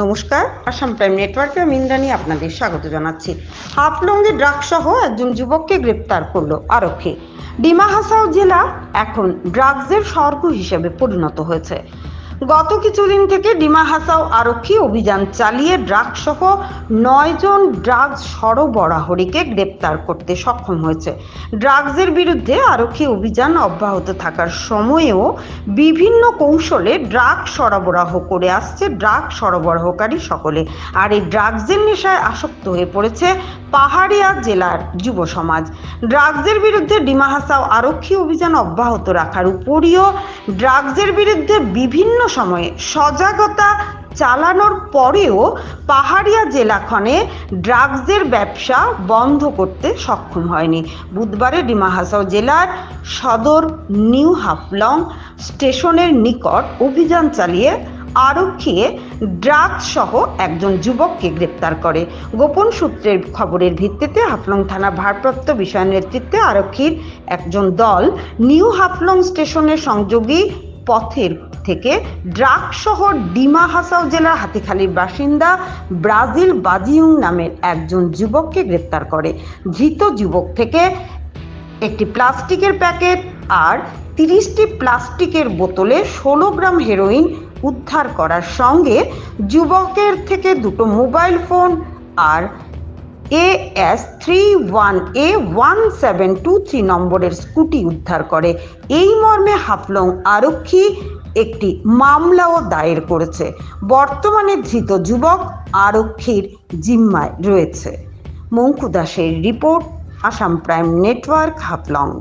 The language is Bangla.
নমস্কার, আসাম প্রাইম নেটওয়ার্কে আমি ইন্দ্রাণী আপনাদের স্বাগত জানাচ্ছি। হাফলঙ্গে ড্রাগ সহ একজন যুবককে গ্রেপ্তার করল আরক্ষী। ডিমা হাসাও জেলা এখন ড্রাগসের স্বর্গ হিসেবে পরিণত হয়েছে। গত কিছুদিন থেকে ডিমা হাসাও আরক্ষী অভিযান চালিয়ে ড্রাগ সহ নয়জন ড্রাগস সরবরাহীকে গ্রেপ্তার করতে সক্ষম হয়েছে। ড্রাগসের বিরুদ্ধে আরক্ষী অভিযান অব্যাহত থাকার সময়েও বিভিন্ন কৌশলে ড্রাগ সরবরাহ করে আসছে ড্রাগ সরবরাহকারী সকলে। আর এই ড্রাগসের নেশায় আসক্ত হয়ে পড়েছে পাহাড়িয়া জেলার যুব সমাজ। ড্রাগসের বিরুদ্ধে ডিমা হাসাও আরক্ষী অভিযান অব্যাহত রাখার উপরিও ড্রাগসের বিরুদ্ধে বিভিন্ন সময়ে সজাগতা চালানোর পরেও পাহাড়িয়া জেলাখনে ড্রাগসের ব্যবসা বন্ধ করতে সক্ষম হয়নি। বুধবারে ডিমা হাসাও জেলার সদর নিউ হাফলং স্টেশনের নিকট অভিযান চালিয়ে আরক্ষী ড্রাগস সহ একজন যুবককে গ্রেপ্তার করে। গোপন সূত্রের খবরের ভিত্তিতে হাফলং থানা ভারপ্রাপ্ত বিষয় নেতৃত্বে আরক্ষীর একজন দল নিউ হাফলং স্টেশনের সংযোগী পথের থেকে ড্রাক শহর ডিমা হাসাও জেলার হাতিখালির বাসিন্দা ব্রাজিল বাজিউং নামের একজন যুবককে গ্রেপ্তার করে। ধৃত যুবক থেকে একটি প্লাস্টিকের প্যাকেট আর তিরিশটি প্লাস্টিকের বোতলে ষোলো গ্রাম হেরোইন উদ্ধার করার সঙ্গে যুবকের থেকে দুটো mobile phone R A S three one A one seven two three নম্বরের স্কুটি উদ্ধার করে। এই মর্মে হাফলং আরক্ষী একটি মামলাও দায়ের করেছে। বর্তমানে ধৃত যুবক আরক্ষীর জিম্মায় রয়েছে। মঙ্কু দাসের report, Assam prime network, Haflong.